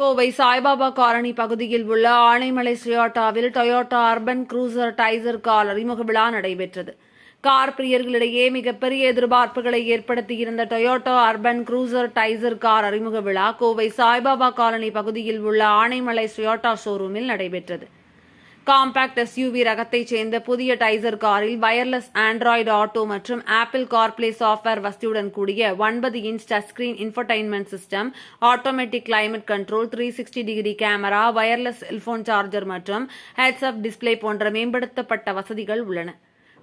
Kovai Saibaba colony பகுதியில் உள்ள Anaimalai ஸ்ரீயோட்டாவில் Toyota Urban Cruiser Taisor car அறிமுக விழா நடைபெற்றது. கார் பிரியர்களிடையே மிகப்பெரிய எதிர்பார்ப்புகளை ஏற்படுத்தியிருந்த Toyota Urban Cruiser Taisor car அறிமுக விழா கோவை சாய்பாபா காலனி பகுதியில் உள்ள ஆனைமலை ஸ்ரீயோட்டா ஷோரூமில் நடைபெற்றது. காம்பாக்ட் எஸ்யூவி ரகத்தைச் சேர்ந்த புதிய டைசர் காரில் வயர்லெஸ் ஆண்ட்ராய்டு ஆட்டோ மற்றும் ஆப்பிள் கார்ப்ளே சாஃப்ட்வேர் வசதியுடன் கூடிய ஒன்பது inch touchscreen infotainment system automatic climate control three sixty degree camera wireless cellphone charger மற்றும் ஹெட்ஸ் அப் டிஸ்ப்ளே போன்ற மேம்படுத்தப்பட்ட வசதிகள் உள்ளன.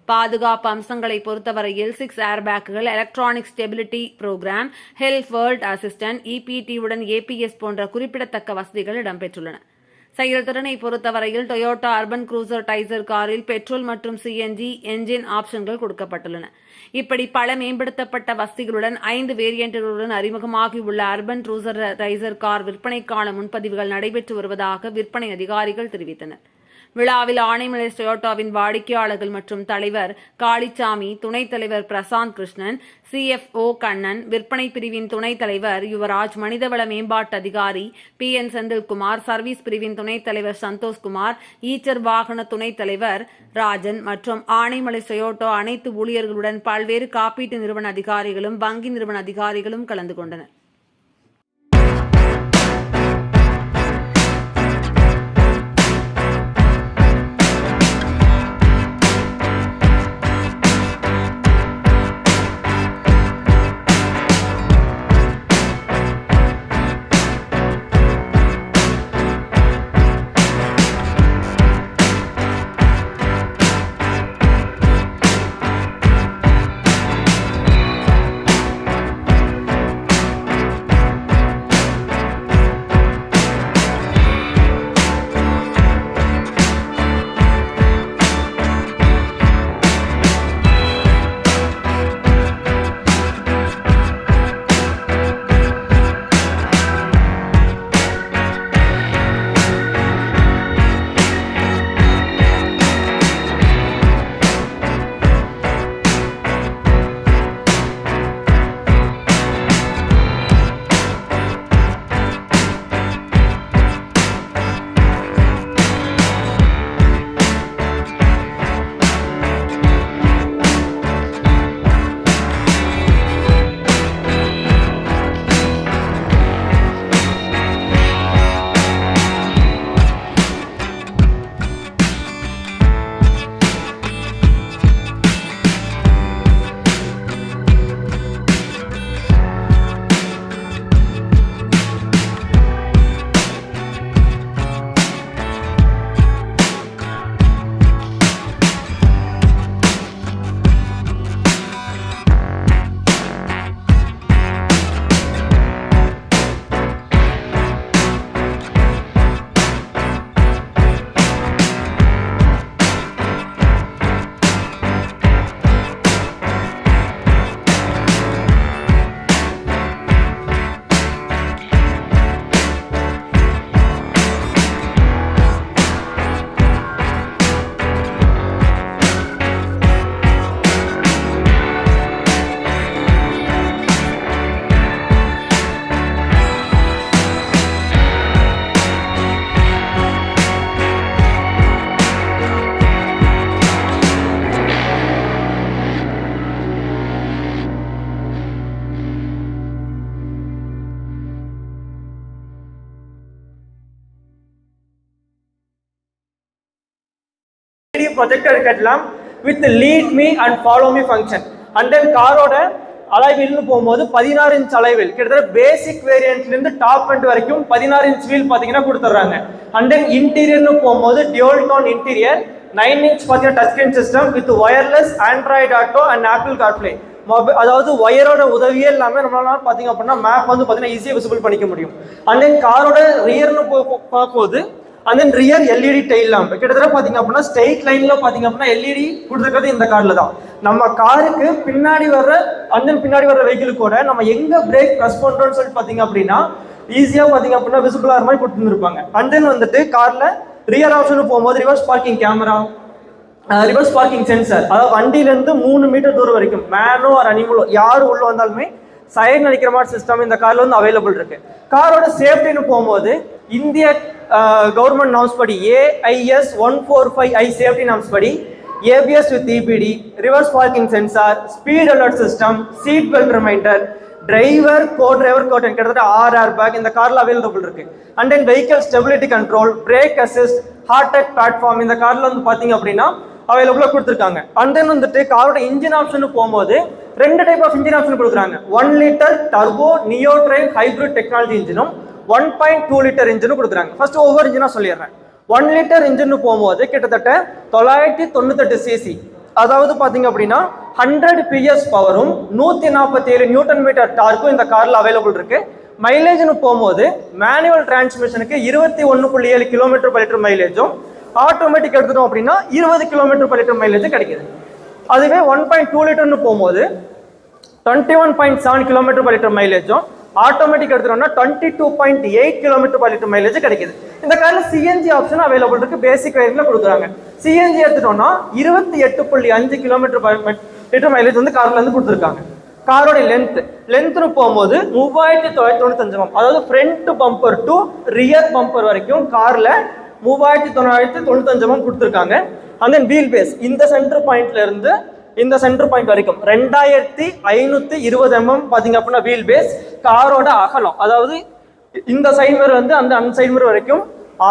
பாதுகாப்பு அம்சங்களை பொறுத்தவரையில் six ஏர்பேக்குகள் electronic stability program hill hold assist EBD உடன் ஏபிஎஸ் போன்ற குறிப்பிடத்தக்க வசதிகள் இடம்பெற்றுள்ளன. செயல்திறனை பொறுத்தவரையில் டொயோட்டா அர்பன் குரூசர் டைசர் காரில் பெட்ரோல் மற்றும் சிஎன்ஜி என்ஜின் ஆப்ஷன்கள் கொடுக்கப்பட்டுள்ளன. இப்படி பல மேம்படுத்தப்பட்ட வசதிகளுடன் ஐந்து வேரியன்ட்டுகளுடன் அறிமுகமாகியுள்ள அர்பன் க்ரூசர் டைசர் கார் விற்பனைக்கான முன்பதிவுகள் நடைபெற்று வருவதாக விற்பனை அதிகாரிகள் தெரிவித்தனர். விழாவில் ஆனைமலை டொயோட்டாவின் வாடிக்கையாளர்கள் மற்றும் தலைவர் காளிச்சாமி துணைத் தலைவர் பிரசாந்த் கிருஷ்ணன் சிஎஃப்ஓ கண்ணன் விற்பனை பிரிவின் துணைத் தலைவர் யுவராஜ் மனிதவள மேம்பாட்டு அதிகாரி பி என் செந்தில்குமார் சர்வீஸ் பிரிவின் துணைத் தலைவர் சந்தோஷ்குமார் ஈச்சர் வாகன துணைத் தலைவர் ராஜன் மற்றும் ஆனைமலை சொயோட்டோ அனைத்து ஊழியர்களுடன் பல்வேறு காப்பீட்டு நிறுவன அதிகாரிகளும் வங்கி நிறுவன அதிகாரிகளும் கலந்து கொண்டனர். ப்ரொஜெக்ட் எடுக்கலாம் with lead me and follow me function and then காரோட அலைவீல்னு போகும்போது பதினாறு இன்ச் அளவில் கிட்டத்தட்ட பேசிக் வேரியன்ட்லேருந்து டாப் எண்ட் வரைக்கும் பதினாறு இன்ச் வீல் பார்த்தீங்கன்னா கொடுத்துட்றாங்க அண்ட் தென் இன்டீரியர்னு போகும்போது dual tone interior nine inch பார்த்தீங்கன்னா touch screen system with wireless Android auto and Apple CarPlay mobile அதாவது ஒயரோட உதவியே இல்லாமல் நம்மளால பார்த்தீங்க அப்படின்னா மேப் வந்து பார்த்தீங்கன்னா ஈஸியாக விசிபிள் பண்ணிக்க முடியும். அண்ட் தென் காரோட ரியர்னு பார்க்கும்போது and then rear LED tail lamp கிட்டத்தட்ட பார்த்தீங்க அப்படின்னா ஸ்ட்ரெயிட் லைன்ல பார்த்தீங்க அப்படின்னா எல்இடி கொடுத்துருக்கிறது இந்த கார்ல தான். நம்ம காருக்கு பின்னாடி வர்ற அண்ட் தென் பின்னாடி வர்ற வெஹிக்கிள் கூட நம்ம எங்க பிரேக் ப்ரெஸ் பண்றோம்னு சொல்லிட்டு பார்த்தீங்க அப்படின்னா ஈஸியாக பார்த்தீங்க அப்படின்னா விசிபிள் மாதிரி கொடுத்துருப்பாங்க அண்ட் தென் வந்துட்டு கார்ல ரியர் ஆப்ஷன் போகும்போது reverse parking camera reverse parking sensor அதாவது வண்டியிலேருந்து மூணு மீட்டர் தூரம் வரைக்கும் மேனோ ஆர் அனிமலோ யார் உள்ள வந்தாலுமே சைடு நினைக்கிற மாதிரி சிஸ்டம் இந்த கார்ல வந்து அவைலபிள் இருக்குது காரோட சேஃப்டின்னு போகும்போது இந்திய கவர்மெண்ட் நாம்ஸ் படி ஏஐஎஸ் ஒன் ஃபோர் ஃபைவ் ஐ சேஃப்டி நாம்ஸ் படி ABS with EBD reverse parking sensor speed alert system seat belt reminder driver co driver curtain கிட்டத்தட்ட ஆறு ஏர் பேக் இந்த கார்ல அவைலபிள் இருக்கு. And then vehicle stability control brake assist Heartect platform இந்த காரில் வந்து பார்த்தீங்க அப்படின்னா அவைலபிளாக கொடுத்துருக்காங்க. அண்ட் தென் வந்துட்டு காரோட இன்ஜின் ஆப்ஷன் போகும்போது ரெண்டு டைப் ஆஃப் இன்ஜின் ஆப்ஷன் கொடுக்குறாங்க. One litre turbo neo drive hybrid technology இன்ஜினும் one point two litre இன்ஜினும் கொடுக்குறாங்க. ஃபர்ஸ்ட் ஒவ்வொரு இன்ஜினாக சொல்லிடுறேன். ஒன் லிட்டர் இன்ஜின் போகும்போது கிட்டத்தட்ட தொள்ளாயிரத்தி தொண்ணூத்தெட்டு சிசி அதாவது பார்த்தீங்க அப்படின்னா ஹண்ட்ரட் பிஎஸ் பவரும் நூற்றி நாற்பத்தி ஏழு நியூட்டன் மீட்டர் டார்க்கும் இந்த காரில் அவைலபிள் இருக்குது மைலேஜ்னு போகும்போது மேனுவல் டிரான்ஸ்மிஷனுக்கு இருபத்தி ஒன்று புள்ளி ஏழு கிலோமீட்டர் பர் லிட்டர் மைலேஜும் ஆட்டோமேட்டிக் எடுத்துட்டோம் அப்படின்னா இருபது கிலோமீட்டர் பர் லிட்டர் மைலேஜ் கிடைக்குது. அதுவே ஒன் பாயிண்ட் டூ லிட்டர்னு போகும்போது twenty one point seven kilometre per litre மைலேஜும் automatic எடுத்துட்டோம்னா twenty two point eight kilometre per litre mileage கிடைக்குது. இந்த காரில் சிஎன்ஜி ஆப்ஷன் அவைலபிள் இருக்கு பேசிக் வேரியன்ட்ல கொடுக்குறாங்க. சிஎன்ஜி எடுத்துட்டோம்னா இருபத்தி எட்டு புள்ளி அஞ்சு கிலோமீட்டர் லிட்டர் மைலேஜ் வந்து கார்ல இருந்து கொடுத்துருக்காங்க. காரோட லென்த் லென்த்னு போகும்போது மூவாயிரத்தி தொள்ளாயிரத்தி தொண்ணூத்தஞ்சு அதாவது front bumper to rear bumper வரைக்கும் காரில் மூவாயிரத்தி தொள்ளாயிரத்தி தொண்ணூத்தஞ்சு பம்ப் கொடுத்துருக்காங்க. அண்ட் தென் வீல் பேஸ் இந்த சென்டர் பாயிண்ட்ல இருந்து இந்த சென்டர் பாயிண்ட் வரைக்கும் ரெண்டாயிரத்தி ஐநூத்தி இருபது எம்எம் பாத்தீங்க அப்படின்னா வீல் பேஸ் காரோட அகலம். அதாவது இந்த சைடு மிரர் வந்து அந்த அந்த சைடு மிரர் வரைக்கும்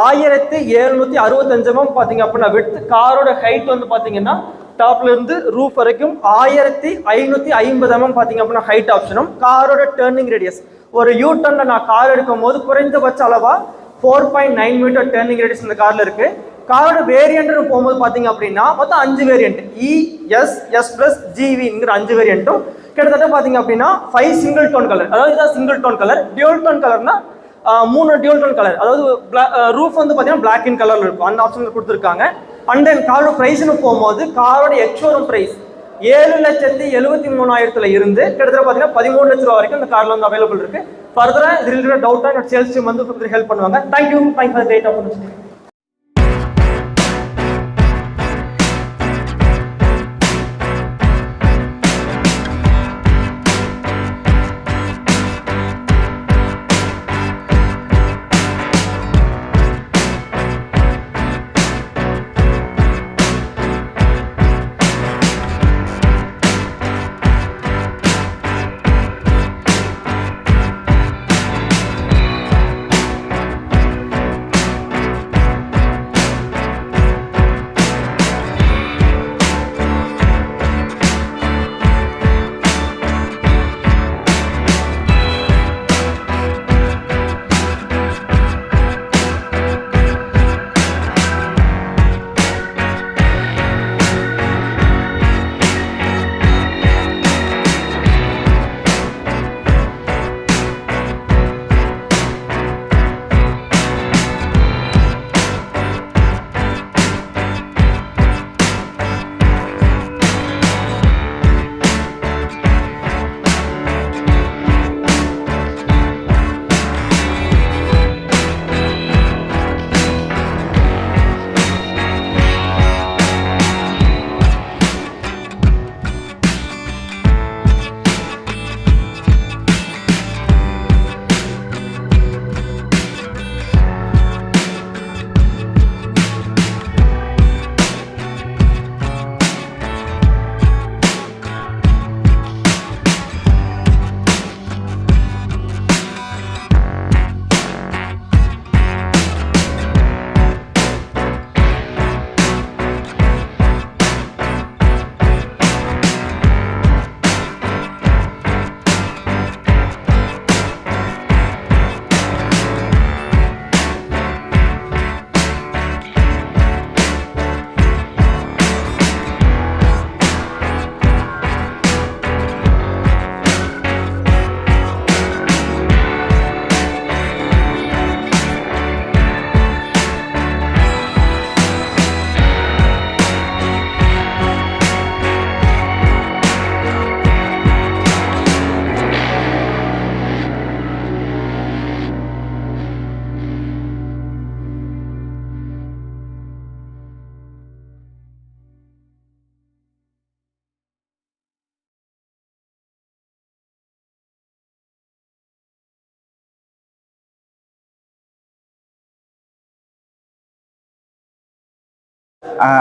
ஆயிரத்தி எழுநூத்தி அறுபத்தஞ்சு எம்எம் பாத்தீங்க அப்படின்னா வித் காரோட ஹைட் வந்து பாத்தீங்கன்னா டாப்ல இருந்து ரூஃப் வரைக்கும் ஆயிரத்தி ஐநூத்தி ஐம்பது எம்எம் பாத்தீங்க அப்படின்னா ஹைட் ஆப்ஷனும் காரோட டேர்னிங் ரேடியஸ் ஒரு யூ டர்ன்ல நான் கார் எடுக்கும் போது குறைந்தபட்ச அளவா four point nine metre turning radius இந்த காரில் இருக்கு. காரோட வேரியன்ட்னு போகும்போது பார்த்தீங்க அப்படின்னா மொத்தம் அஞ்சு variant E S S plus ஜிவிங்கிற அஞ்சு வேரியண்ட்டும் கிட்டத்தட்ட பார்த்தீங்க அப்படின்னா ஃபைவ் சிங்கிள் டோன் கலர் அதாவது இதான் single tone colour dual tone கலர்னா மூணு டியூல் டோன் கலர் அதாவது ரூஃப் வந்து பார்த்தீங்கன்னா பிளாக் இன் கலரில் இருக்கும். அந்த ஆப்ஷன் கொடுத்துருக்காங்க. அண்ட் தென் காரோட ப்ரைஸ்னு போகும்போது காரோட எக்ஷோரூம் ப்ரைஸ் ஏழு லட்சத்தி எழுபத்தி மூணாயிரத்துல இருந்து கிட்டத்தட்ட பார்த்தீங்கன்னா பதிமூணு லட்ச ரூபா வரைக்கும் இந்த கார்ல வந்து அவைலபிள் இருக்குது ஃபர்தராக இது ரிலேட்டட் டவுட்டாக என்னோட சேல்ஸ் டீம் வந்து ஹெல்ப் பண்ணுவாங்க. Thank you thank for great opportunity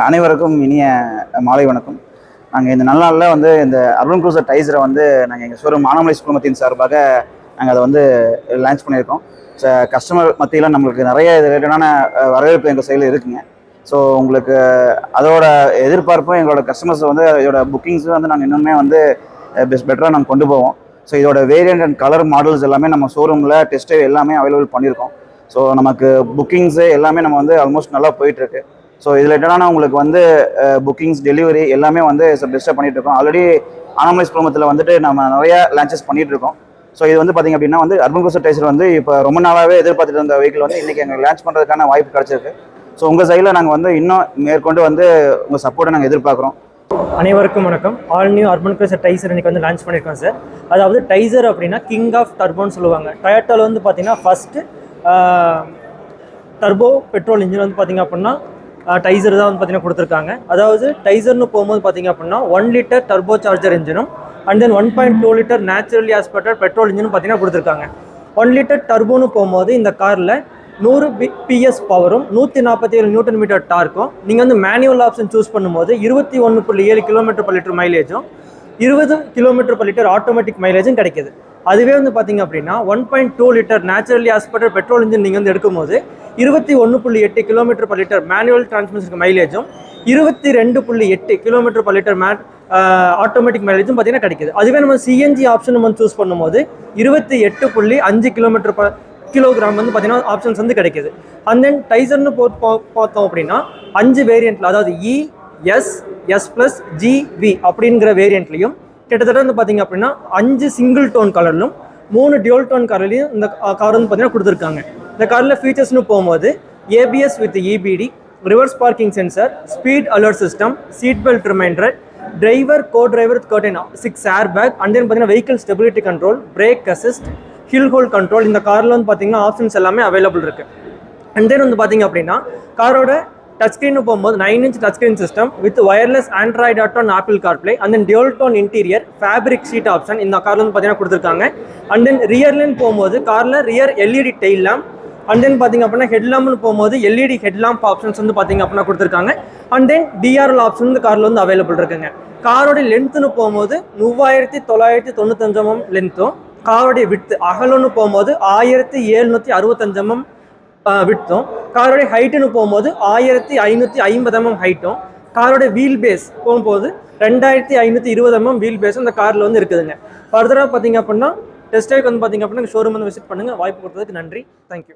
அனைவருக்கும் இனிய மாலை வணக்கம். நாங்கள் இந்த நல்ல நாளில் வந்து இந்த அர்பன் க்ரூசர் டைசரை வந்து நாங்கள் எங்கள் ஷோரூம் ஆனமலை குழுமத்தின் சார்பாக நாங்கள் அதை வந்து லான்ச் பண்ணியிருக்கோம். ஸோ கஸ்டமர் மத்தியில் நம்மளுக்கு நிறைய இது ரிலேட்டடான வரவேற்பு எங்கள் சைடில் இருக்குங்க. ஸோ உங்களுக்கு அதோட எதிர்பார்ப்பும் எங்களோட கஸ்டமர்ஸ் வந்து இதோட புக்கிங்ஸும் வந்து நாங்கள் இன்னுமே வந்து பெஸ்ட் பெட்டராக நாங்கள் கொண்டு போவோம். ஸோ இதோட வேரியண்ட் அண்ட் கலர் மாடல்ஸ் எல்லாமே நம்ம ஷோரூமில் டெஸ்ட் எல்லாமே அவைலபிள் பண்ணியிருக்கோம். ஸோ நமக்கு புக்கிங்ஸு எல்லாமே நம்ம வந்து ஆல்மோஸ்ட் நல்லா போயிட்டுருக்கு ஸோ இது ரிலேட்டடான உங்களுக்கு வந்து புக்கிங்ஸ் டெலிவரி எல்லாமே வந்து பெஸ்ட்டாக பண்ணிகிட்டு இருக்கோம் ஆல்ரெடி ஆனமலைஸ் குழுமத்தில் வந்துட்டு நம்ம நிறைய லான்ச்சஸ் பண்ணிகிட்டு இருக்கோம் ஸோ இது வந்து பார்த்தீங்க அப்படின்னா வந்து அர்பன் கோசர் டைசர் வந்து இப்போ ரொம்ப நாளாகவே எதிர்பார்த்துட்டு இருந்த வெஹிக்கிள் வந்து இன்றைக்கி எங்களுக்கு லான்ச் பண்ணுறதுக்கான வாய்ப்பு கிடச்சிருக்கு. ஸோ உங்கள் சைடில் நாங்கள் வந்து இன்னும் மேற்கொண்டு வந்து உங்கள் சப்போர்ட்டை நாங்கள் எதிர்பார்க்குறோம். அனைவருக்கும் வணக்கம். All new Urban Cruiser Taisor இன்றைக்கி வந்து லான்ச் பண்ணியிருக்கோம் சார் அதாவது டைசர் அப்படின்னா கிங் ஆஃப் டர்போன்னு சொல்லுவாங்க. டொயோட்டாவில் வந்து பார்த்திங்கன்னா ஃபஸ்ட்டு டர்போ பெட்ரோல் இன்ஜின் வந்து பார்த்திங்க அப்படின்னா டைசர் தான் வந்து பார்த்தீங்கன்னா கொடுத்துருக்காங்க. அதாவது டைசர்னு போகும்போது பார்த்தீங்க அப்படின்னா one litre turbo charger இன்ஜினும் and then one point two litre naturally aspirated petrol இன்ஜினும் பார்த்தீங்கன்னா கொடுத்துருக்காங்க. ஒன் லிட்டர் டர்போன்னு போகும்போது இந்த காரில் நூறு பி பிஎஸ் பவரும் நூற்றி நாற்பத்தி ஏழு நியூட்டன் மீட்டர் டார்க்கும் நீங்கள் வந்து மேனுவல் ஆப்ஷன் சூஸ் பண்ணும்போது இருபத்தி ஒன்று புள்ளி ஏழு கிலோமீட்டர் பர் லிட்டர் மைலேஜும் இருபது கிலோமீட்டர் பர் லிட்டர் ஆட்டோமேட்டிக் மைலேஜும் கிடைக்குது. அதுவே வந்து பார்த்தீங்க அப்படின்னா one point two litre naturally aspirated petrol engine நீங்கள் வந்து எடுக்கும்போது இருபத்தி ஒன்று புள்ளி எட்டு கிலோமீட்டர் பர் லிட்டர் மேனுவல் டிரான்ஸ்மிஷனுக்கு மைலேஜும் இருபத்தி ரெண்டு புள்ளி எட்டு கிலோமீட்டர் பர் லிட்டர் மேட் ஆட்டோமேட்டிக் மைலேஜும் பார்த்தீங்கன்னா கிடைக்குது. அதுவே நம்ம சிஎன்ஜி ஆப்ஷன் நம்ம சூஸ் பண்ணும்போது இருபத்தி எட்டு புள்ளி அஞ்சு கிலோமீட்டர் ப கிலோகிராம் வந்து பார்த்தீங்கன்னா ஆப்ஷன்ஸ் வந்து கிடைக்குது. அண்ட் தென் டைசர்னு போ பார்த்தோம் அப்படின்னா அஞ்சு வேரியண்ட்டில் அதாவது E S S plus G V அப்படிங்கிற வேரியண்ட்லையும் கிட்டத்தட்ட வந்து பார்த்தீங்க அப்படின்னா அஞ்சு சிங்கிள் டோன் கலர்லும் மூணு டியூல் டோன் கலர்லையும் இந்த கார் வந்து பார்த்தீங்கன்னா கொடுத்துருக்காங்க. இந்த காரில் ஃபீச்சர்ஸ்னு போகும்போது ABS with EBD reverse parking sensor speed alert system seat belt reminder driver co driver curtain six air bag and then பார்த்தீங்கன்னா vehicle stability control brake assist hill hold control இந்த காரில் வந்து பார்த்தீங்கன்னா ஆப்ஷன்ஸ் எல்லாமே அவைலபிள் இருக்குது and then வந்து பார்த்தீங்க அப்படின்னா காரோட டச் ஸ்க்ரீன் போகும்போது nine inch touch screen system with wireless Android auto and Apple CarPlay and then dual tone interior fabric seat option இந்த காரில் வந்து பார்த்தீங்கன்னா கொடுத்துருக்காங்க. அண்ட் தென் ரியர்லேன்னு போகும்போது காரில் rear LED tail lamp and then பார்த்தீங்க அப்படின்னா ஹெட்லாம்னு போகும்போது எல்இடி ஹெட்லாம்ப் ஆப்ஷன்ஸ் வந்து பார்த்திங்க அப்படின்னா கொடுத்துருக்காங்க. அண்ட் தென் டிஆர்எல் ஆப்ஷன் வந்து காரில் வந்து அவைலபிள் இருக்குங்க. காரோட லென்த்துன்னு போகும்போது மூவாயிரத்தி தொள்ளாயிரத்தி தொண்ணூத்தஞ்சு லென்த்தும் காரோடைய வித்து அகலம்னு போகும்போது ஆயிரத்தி எழுநூற்றி அறுபத்தஞ்சு எம்எம் காரோடைய ஹைட்டுன்னு போகும்போது ஆயிரத்தி ஐநூற்றி ஐம்பது எம்எம் ஹைட்டும் காரோடைய வீல் பேஸ் போகும்போது ரெண்டாயிரத்தி ஐநூற்றி இருபது எம்எம் வீல் பேஸும் இந்த காரில் வந்து இருக்குதுங்க. ஃபர்தராக பார்த்தீங்க அப்படின்னா டெஸ்ட் ட்ரைவ் வந்து பார்த்தீங்க அப்படின்னா ஷோரூம் வந்து விசிட் பண்ணுங்கள் வாய்ப்பு கொடுத்ததுக்கு நன்றி. தேங்க்யூ